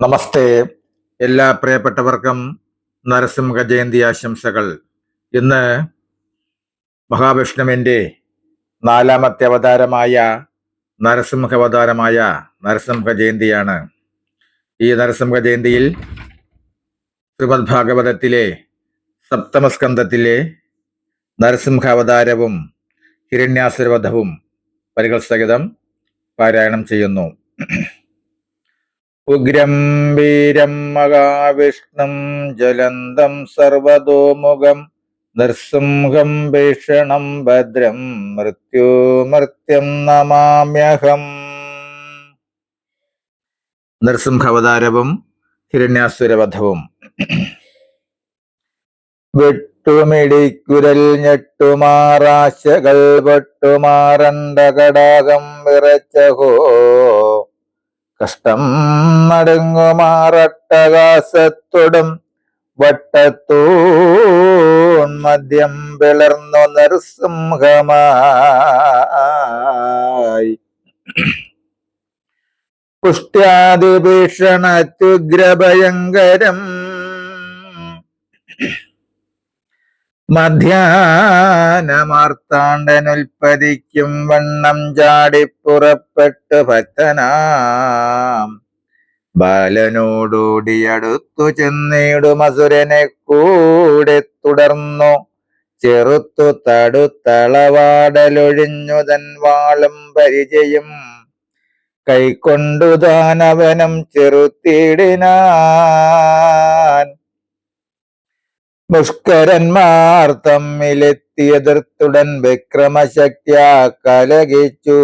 നമസ്തേ. എല്ലാ പ്രിയപ്പെട്ടവർക്കും നരസിംഹ ജയന്തി ആശംസകൾ. ഇന്ന് മഹാവിഷ്ണുവിന്റെ നാലാമത്തെ അവതാരമായ നരസിംഹ അവതാരമായ നരസിംഹ ജയന്തിയാണ്. ഈ നരസിംഹ ജയന്തിയിൽ ശ്രീമദ് ഭാഗവതത്തിലെ സപ്തമസ്കന്ധത്തിലെ നരസിംഹ അവതാരവും ഹിരണ്യാസുരവധവും വരികൾ സഹിതം പാരായണം ചെയ്യുന്നു. ഉഗ്രം വീരം മഹാവിഷ്ണും ജ്വലന്തം സർവതോമുഖം നൃസിംഹം ഭീഷണം ഭദ്രം മൃത്യുമൃത്യം നമാമ്യഹം. നൃസിംഹവതാരവും ഹിരണ്യാസുരവധവും. വെട്ടുമിടിക്കുരൽ ഞെട്ടുമാറാശകൾ വെട്ടുമാറണ്ട കടാകം വിറച്ചഹോ കഷ്ടം നടുങ്ങുമാറട്ടകാശത്തോടും വട്ടത്തൂൺ മദ്യം പിളർന്നു നരസിംഹമായി. പുഷ്ട്യാദിഭീഷണത്യുഗ്രഭയങ്കരം മധ്യാനമാർത്താണ്ടനുൽപ്പതിക്കും വണ്ണം ചാടിപ്പുറപ്പെട്ട് ഭക്തനാം. ബാലനോടൂടിയടുത്തു ചെന്നീടു അസുരനെ കൂടെ തുടർന്നു. ചെറുത്തു തടുത്തളവാടലൊഴിഞ്ഞു തൻ വാളും പരിചയം. കൈക്കൊണ്ടു ദാനവനം ചെറുത്തിടിനാൻ മുഷ്കരന്മാർ തമ്മിലെത്തിയതിർത്തുടൻ വിക്രമശക്തിയാ കലകിച്ചു.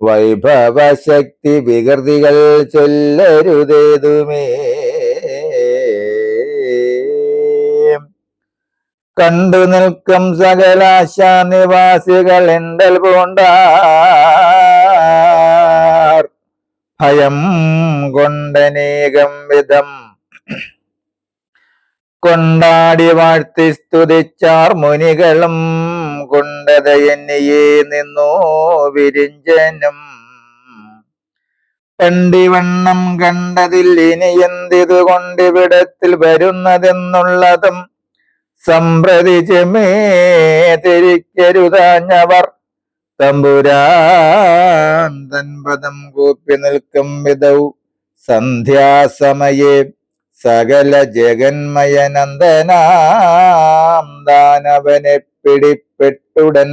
വൈഭവശക്തി വികൃതികൾ ചൊല്ലരുതേതുമേ. കണ്ടു നിൽക്കും സകലാശ നിവാസികൾ എണ്ടൽ പോണ്ട ഭയം കൊണ്ടനേകം വിധം കൊണ്ടാടി വാഴ്ത്തി സ്തുതിച്ചാർ മുനികളും കുണ്ടതയന്നിയെ നിന്നു വിരിഞ്ചനും. പണ്ടിവണ്ണം കണ്ടതിൽ ഇനി എന്തിതു കൊണ്ടിവിടത്തിൽ വരുന്നതെന്നുള്ളതും സമ്പ്രതി ചെമേ തിരിക്കരുതാഞ്ഞവർ. തമ്പുരാൻ തൻപദം കൂപ്പി നിൽക്കും വിധൗ സന്ധ്യാസമയേ സകല ജഗന്മയനന്ദനാം ദാനവനെ പിടിപ്പെട്ടുടൻ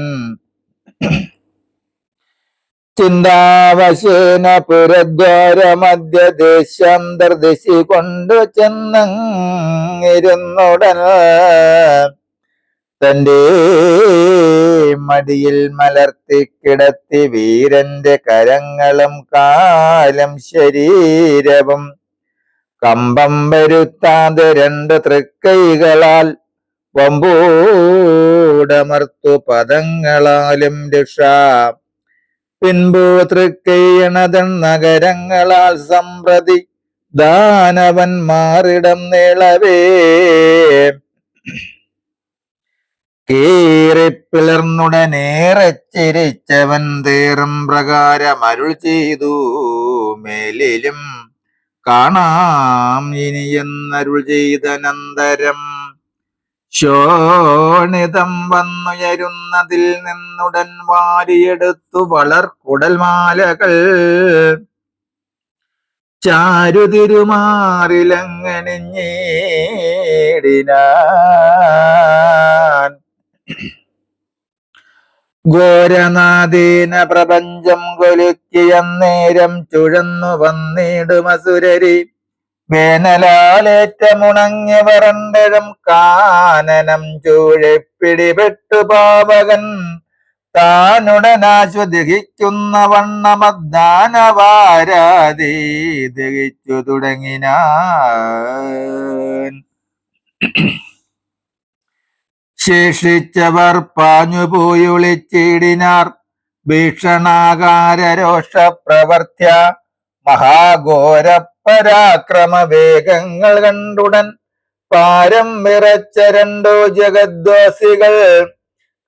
ചിന്താവശേന പുരദ്വാര മധ്യദേശാന്തർദിശി കൊണ്ടു ചെന്നിരുന്നുടൻ. തന്റെ മടിയിൽ മലർത്തി കിടത്തി വീരന്റെ കരങ്ങളും കാലം ശരീരവും കമ്പം വരുത്താതെ രണ്ട് തൃക്കൈകളാൽ വമ്പൂടമർത്തു പദങ്ങളാലും രക്ഷ. പിൻപു തൃക്കൈയണതൻ നഗരങ്ങളാൽ സമ്പ്രതി ദാനവൻ മാറിടം നീളവേ. കീറിപ്പിളർന്നുടനേറെ ചിരിച്ചവൻ തീറും പ്രകാരം അരുൾ ചെയ്തു മേലിലും കാണാം ഇനിയെന്നരുൾ ചെയ്തനന്തരം ശോണിതം വന്നുയരുന്നതിൽ നിന്നുടൻ വാരിയെടുത്തു വളർ കുടൽമാലകൾ ചാരുതിരുമാറിലങ്ങണിഞ്ഞേടിനാൻ ഘോരനാദീന പ്രപഞ്ചം കൊലുക്കിയ നേരം ചുഴന്നു വന്നിടുമസുരരി വേനലാലേറ്റമുണങ്ങി വരണ്ടഴം കാനനം ചൂഴിപ്പിടിപെട്ടു പാവകൻ. താനുടനാശു ദഹിക്കുന്ന വണ്ണമദ്ദാനവാരാതി ദഹിച്ചു തുടങ്ങിനാൻ. ശേഷിച്ചവർ പാഞ്ഞുപോയൊളിച്ചിടിനാർ പരാക്രമ വേഗങ്ങൾ കണ്ടുടൻ. പാരം വിറച്ച രണ്ടോ ജഗദ്വാസികൾ.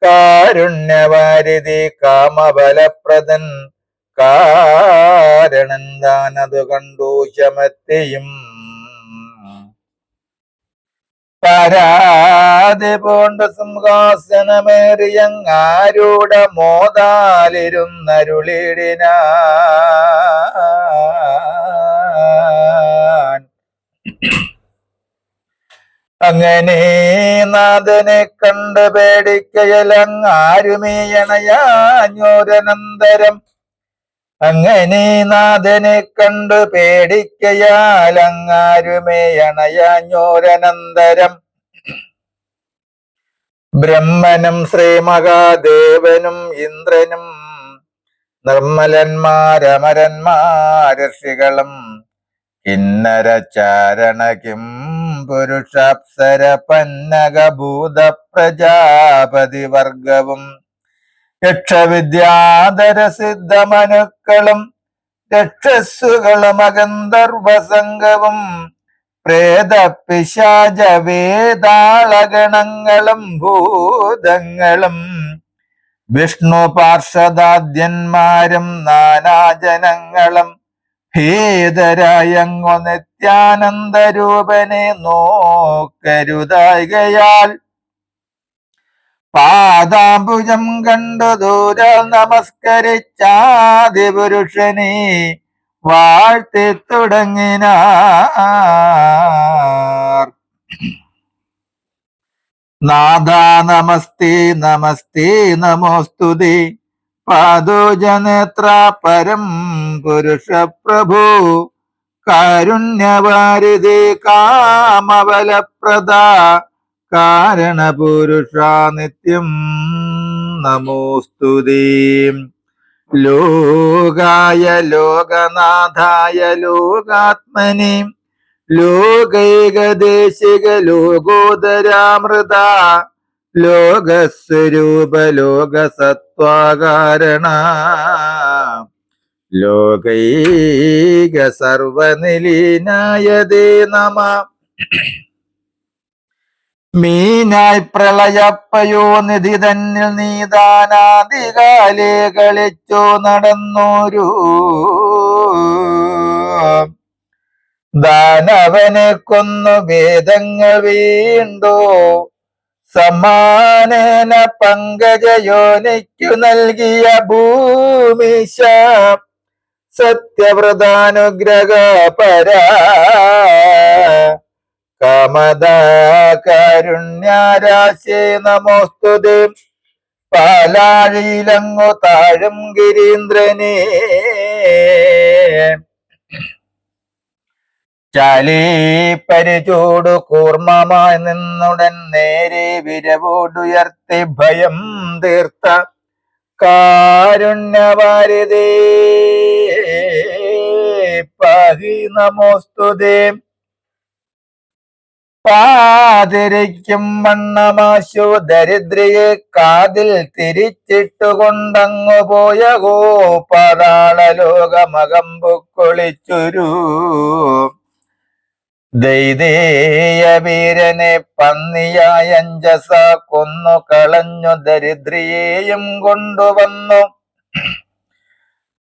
കാരുണ്യവാരിധി കാമബലപ്രദൻ. കാരണൻ താനതു കണ്ടു ശമത്തെയും പരാതി പോണ്ട സിംഹാസനമേറിയങ്ങാരൂട മോതാലിരുന്നരുളിടിനാൻ. അങ്ങനെ നാഥനെ കണ്ട് പേടിക്കയലങ്ങാരുമേ അണയാഞ്ഞോരനന്തരം അങ്ങനെ നാഥനെ കണ്ടു പേടിക്കയാലങ്ങാരുമേ അണയാഞ്ഞോരനന്തരം. ബ്രഹ്മനും ശ്രീമഹാദേവനും ഇന്ദ്രനും നിർമ്മലന്മാരമരന്മാരർഷികളും കിന്നരചാരണ ചാരണകിം പുരുഷാപ്സര പന്നകഭൂത പ്രജാപതി വർഗവും യക്ഷവിദ്യാധര സിദ്ധമനുക്കളും രക്ഷസ്സുകളും അഗന്ധർവസംഗവും പ്രേത പിശാച വേതാളഗണങ്ങളും ഭൂതങ്ങളും വിഷ്ണു പാർഷദാദ്യന്മാരും നാനാജനങ്ങളും ഭീതരായങ്ങു നിത്യാനന്ദരൂപനെ നോക്കരുതായികയാൽ പാദാംബുജം കണ്ടു ദൂര നമസ്കരിച്ചാദിപുരുഷനെ വാഴ്ത്തി തുടങ്ങിന നമസ്തേ നമസ്തേ നമോസ്തുതി. പാദോജനേത്ര പരം പുരുഷ പ്രഭു കാരുണ്യവാരിതി കാമബലപ്രദ. കാരണപുരുഷ നിത്യം നമോസ്തുതി. ലോകായ ലോകനാഥായ ലോകാത്മനി ലോകൈകദേശിക ലോകോദരാമൃത ലോകസ്വരൂപ ലോകസത്വാകാരണ ലോകൈക സർവനിലീനായതേ നമ. മീനായി പ്രളയപ്പയോ നിധി തന്നിൽ നീതാനാദികാലേ കളിച്ചോ നടന്നോരു ദാനവനെ കൊന്നു വേദങ്ങൾ വീണ്ടോ? സമാനേന പങ്കജയോനിക്കു നൽകിയ ഭൂമിശ സത്യവ്രതാനുഗ്രഹ പരാ കാമദാകാരുണ്യരാശേ നമോസ്തുതേ. പാലാഴിയിലങ്ങു താഴും ഗിരീന്ദ്രനെ. ചാലി പരിചൂടു കൂർമ്മമായി നിന്നുടൻ നേരെ വിരവോടുയർത്തി ഭയം തീർത്ത കാരുണ്യവാരിതേ. പഹി നമോസ്തുതേ. പാതിരിക്കും വണ്ണമാശു ദരിദ്രയെ കാതിൽ തിരിച്ചിട്ടുകൊണ്ടങ്ങു പോയ ഗോപാതാള ലോകമകമ്പു കൊളിച്ചൊരു ദൈതേയ വീരനെ പന്നിയായഞ്ചസ കൊന്നു കളഞ്ഞു ദരിദ്രയെയും കൊണ്ടുവന്നു.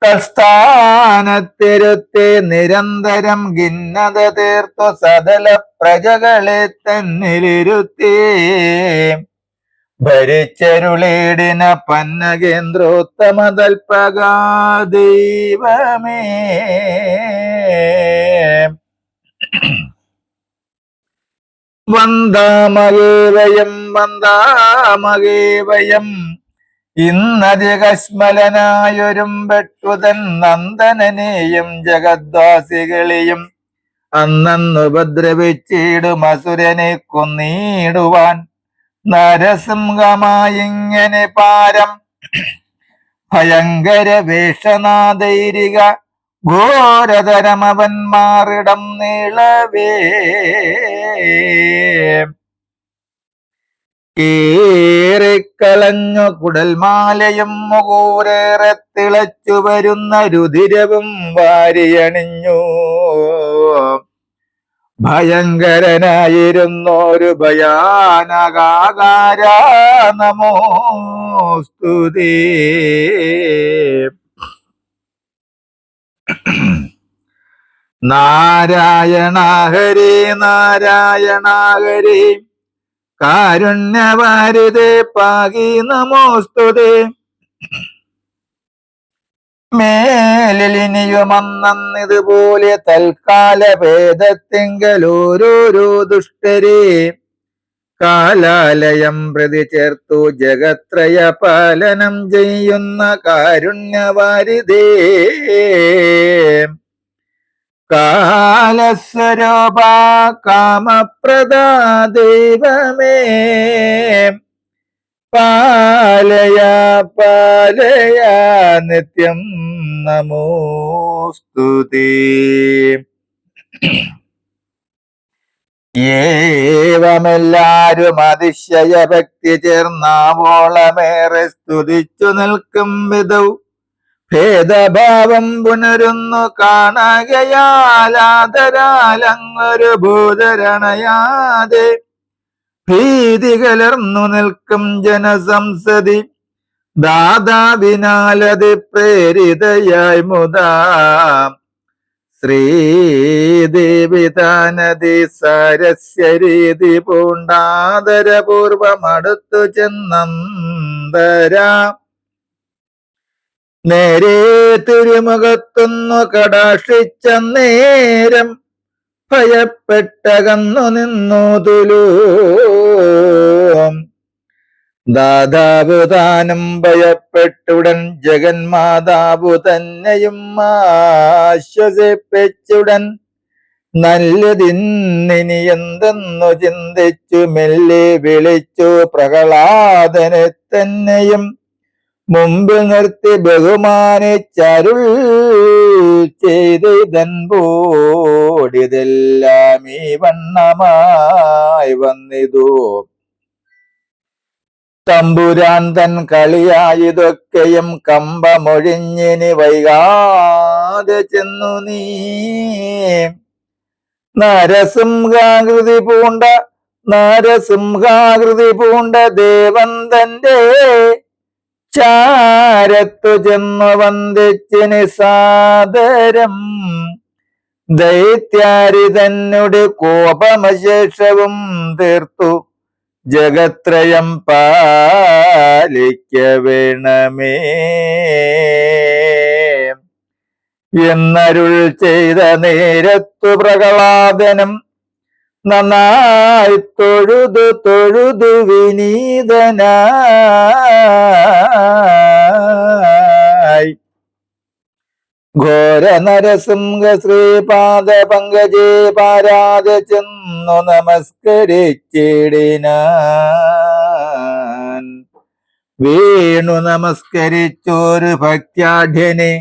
തൽസ്ഥാനത്തിരുത്തി നിരന്തരം ഖിന്നത തീർത്തു സകല പ്രജകളെ തന്നിലിരുത്തി. ഭരിച്ചരുളീടിന പന്നകേന്ദ്രോത്തമതൽപകാദൈവമേ. തൽപകാ ദൈവമേ വന്ദാമകേവയം വന്ദാമകേവയം ഇന്നധികസ്മലനായൊരും പെട്ടുതൻ നന്ദനനെയും ജഗദ്വാസികളെയും അന്നന്നുപദ്രവിച്ചിടും അസുരനെ കൊന്നിടുവാൻ നരസിംഹമായിങ്ങനെ പാരം. ഭയങ്കര വേഷനാദൈരിക ഘോരതരമവന്മാറിടം നീളവേ. ഏറിക്കളഞ്ഞു കുടൽമാലയും മുകൂരേറെ തിളച്ചു വരുന്ന രുതിരവും വാരിയണിഞ്ഞു. ഭയങ്കരനായിരുന്നോരു ഭയാനകാകാര നമോസ്തുതേ നാരായണ ഹരേ നാരായണ ഹരേ. കാരുണ്യവാരിതേ പാകി നമോസ്തുതേ. മേലിനിയുമന്നിതുപോലെ തൽക്കാല ഭേദത്തിങ്കലോരോരോ ദുഷ്ടരെ. കാലാലയം പ്രതി ചേർത്തു ജഗത്രയ പാലനം ചെയ്യുന്ന കാരുണ്യവാരിതേ. കാലസ്വരൂപ കാമപ്രദ ദൈവമേ പാലയ പാലയ നിത്യം നമോസ്തുതി ഏവമെല്ലാരും അതിശയ ഭക്തി ചേർന്നാവോളമേറെ സ്തുതിച്ചു നിൽക്കും വിധൗ. ഭേദഭാവം പുനരുന്നു കാണകയാലാതരാലങ്ങൊരു ഭൂതരണയാതെ. ഭീതി കലർന്നു നിൽക്കും ജനസംസതി. ദാതാവിനാലത് പ്രേരിതയായി മുതാ. ശ്രീദേവിതാനദി സരസ്യരീതി പൂണ്ടാദരപൂർവമടുത്തു ചെന്നന്തരാ. നേരെ തിരുമുഖത്തുന്നു കടാക്ഷിച്ച നേരം ഭയപ്പെട്ടകന്നു നിന്നു തുലൂ. ദാതാവു താനും ഭയപ്പെട്ടുടൻ ജഗന്മാതാവു തന്നെയും ആശ്വസിപ്പിച്ചുടൻ നല്ലതിന്നിനി എന്തെന്നു ചിന്തിച്ചു മെല്ലെ വിളിച്ചു പ്രഹ്ലാദനെ തന്നെയും മുമ്പിൽ നിർത്തി ബഹുമാനിച്ചരുൾ ചെയ്തൻ പോടിതെല്ലാം ഈ വണ്ണമായി വന്നിതു. തമ്പുരാൻ തൻ കളിയായതൊക്കെയും കമ്പമൊഴിഞ്ഞിനി വൈകാതെ ചെന്നു നീ. നരസിംഹാകൃതി പൂണ്ട നരസിംഹാകൃതി പൂണ്ട ദേവൻ തന്റെ ചാരത്തു ചെന്നു വന്ദിച്ചിന് സാദരം. ദൈത്യാരി തന്നുടെ കോപമശേഷവും തീർത്തു. ജഗത്രയം പാലിക്ക വേണമേ. എന്നരുൾ ചെയ്ത നേരത്തു പ്രഹ്ലാദനം നന്നായി തൊഴുതു തൊഴുതു വിനീതനായി. ഘോര നരസിംഹ ശ്രീപാദ പങ്കജേ പാരാജ ചെന്നു നമസ്കരിച്ചിടിനാൻ. വീണു നമസ്കരിച്ചോരു ഭക്യാഢ്യനെ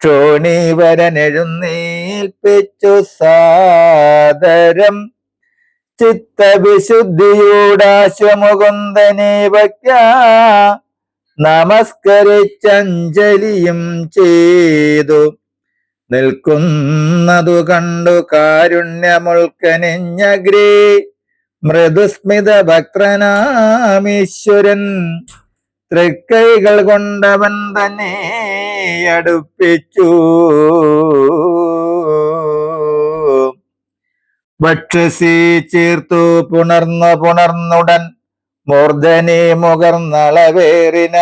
ക്ഷോണീവരനെഴുന്നേൽപ്പിച്ചു സാദരം. ചിത്തവിശുദ്ധിയോടാശമുകുന്ദനെ ഭക്യ നമസ്കരിച്ചഞ്ജലിയും ചെയ്തു. നിൽക്കുന്നതു കണ്ടു കാരുണ്യമുൾക്കനിഞ്ഞഗ്രേ. മൃദുസ്മിത ഭക്തനാമീശ്വരൻ തൃക്കൈകൾ കൊണ്ടവൻ തന്നെ അടുപ്പിച്ചു. ഭക്ഷസി ചേർത്തു പുണർന്നു പുണർന്നുടൻ മൂർധനെ മുകർന്നളവേറിന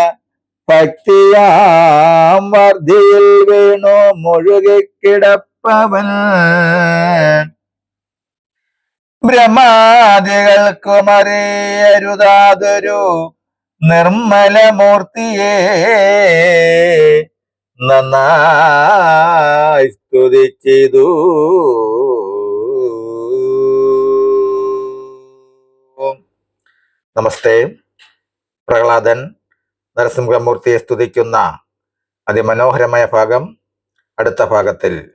ഭക്തിയാം വർദ്ധിയിൽ വീണു മുഴുകിക്കിടപ്പവൻ ബ്രഹ്മാദികൾക്കുമറിയരുതാതൊരു നിർമ്മലമൂർത്തിയെ നന്നായി സ്തുതിച്ചിതു നമസ്തേ. പ്രഹ്ലാദൻ നരസിംഹമൂർത്തിയെ സ്തുതിക്കുന്ന അതിമനോഹരമായ ഭാഗം അടുത്ത ഭാഗത്തിൽ.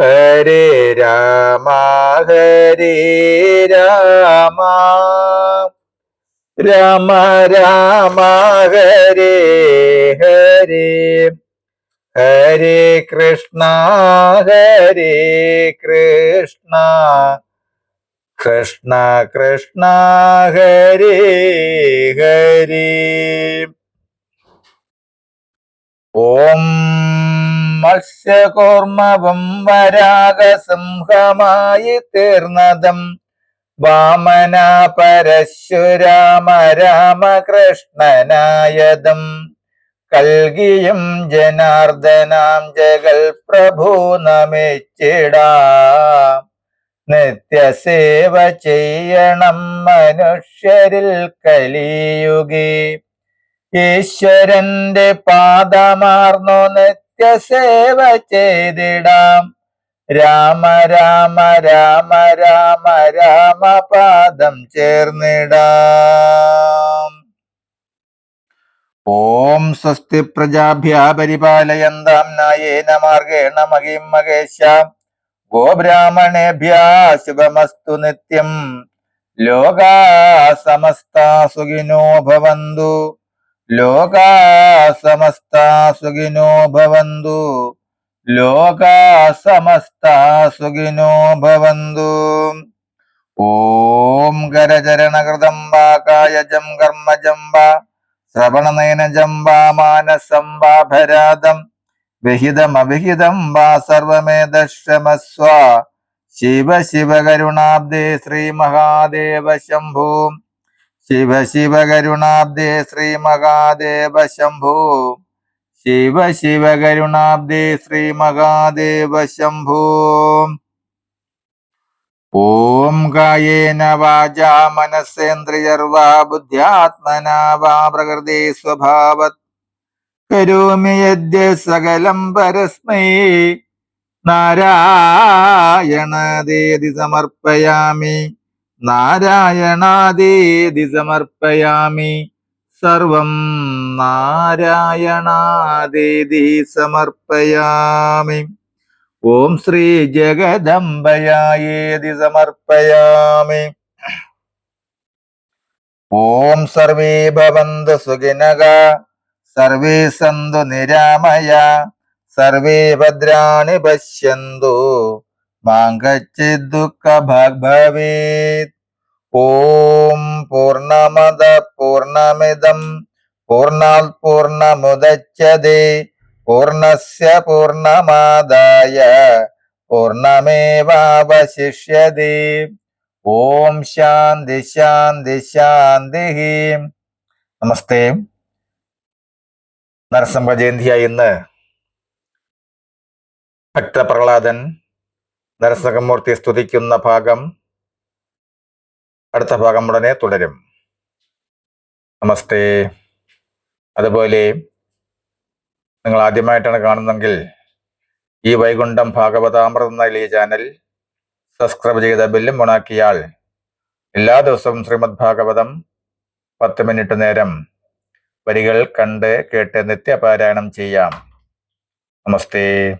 ഹരേ രാമ ഹരേ രാമ. രാമ രാമ ഹരേ ഹരേ. ഹരേ കൃഷ്ണ ഹരേ കൃഷ്ണ. കൃഷ്ണ കൃഷ്ണ ഹരി ഹരി. ഓം മത്സ്യകോർമ്മവും വരാഗസിംഹമായി തീർന്നതും വാമന പരശുരാമ രാമകൃഷ്ണനായതും. കൽകിയും ജനാർദ്ദനാം ജഗൽ പ്രഭു നമിച്ചിടാം. നിത്യസേവ ചെയ്യണം മനുഷ്യരിൽ കലിയുകേ ഈശ്വരന്റെ പാദമാർന്നു നിത്യസേവ ചെയ്തിടാം. രാമ രാമ രാമ രാമ രാമ പാദം ചേർന്നിടാം. ഓം സ്വസ്തി പ്രജാഭ്യ പരിപാലയന്താം നായേന മാർഗേണ മഹിം മഹേശ ഗോബ്രാഹ്മണേഭ്യ ശുഭമസ്തു നിത്യം. ലോകാ സമസ്ത സുഖിനോ ഭവന്തു. ലോകാ സമസ്ത സുഖിനോ ഭവന്തു. ലോകാ സമസ്ത സുഖിനോ ഭവന്തു. ഓം കരചരണകൃതം വാ കായജം കർമ്മജം വാ. ശ്രവണനയനജം വാ. മാനസം വാ. ഭരാതം. വിഹിതമവിഹിതം വാ സർവമേതക്ഷമസ്വ. ശിവ ശിവ കരുണാബ്ദേ ശ്രീ മഹാദേവ ശംഭൂ. ശിവ ശിവ കരുണാബ്ദേ ശ്രീ മഹാദേവ ശംഭൂ. ശിവ ശിവ കരുണാബ്ദേ ശ്രീ മഹാദേവ ശംഭൂ. ഓം കായേന വാചാ മനസ്സേന്ദ്രിയർവാ ബുദ്ധ്യാത്മന വാ പ്രകൃതി സ്വഭാവത്. കരോമി യദ്യ സകലം പരസ്മൈ. നാരായണദേതി സമർപ്പയാമി. നാരായണാദേതി സമർപ്പയാമി. സർവം നാരായണാദേതി സമർപ്പയാമി. ഓം ശ്രീ ജഗദംബയായേതി സമർപ്പയാമി. ഓം സർവേ ഭവന്തു സുഖിനക. സർവേ സന്തു നിരാമയ സർവേ ഭദ്രാണി പശ്യന്തു മാങ്കച്ചിത് ദുഃഖ ഭവേത് ഓം പൂർണ്ണമദ പൂർണ്ണമിദം പൂർണ്ണാത് പൂർണ്ണമുദച്യതേ പൂർണ്ണസ്യ പൂർണ്ണമാദായ പൂർണ്ണമേവാവശിഷ്യതേ ഓം ശാന്തി ശാന്തി ശാന്തി നമസ്തേ നരസിംഹ ജയന്തിയായി ഇന്ന് ഭക്തപ്രഹ്ലാദൻ നരസിംഹമൂർത്തി സ്തുതിക്കുന്ന ഭാഗം അടുത്ത ഭാഗം ഉടനെ തുടരും. നമസ്തേ. അതുപോലെ നിങ്ങൾ ആദ്യമായിട്ടാണ് കാണുന്നതെങ്കിൽ ഈ വൈകുണ്ഠം ഭാഗവതാമൃതം എന്ന ഈ ചാനൽ സബ്സ്ക്രൈബ് ചെയ്ത ബില്ലും ഓണാക്കിയാൽ എല്ലാ ദിവസവും ശ്രീമദ് ഭാഗവതം പത്ത് മിനിറ്റ് നേരം വരികൾ കണ്ട് കേട്ട് നിത്യപാരായണം ചെയ്യാം. നമസ്തേ.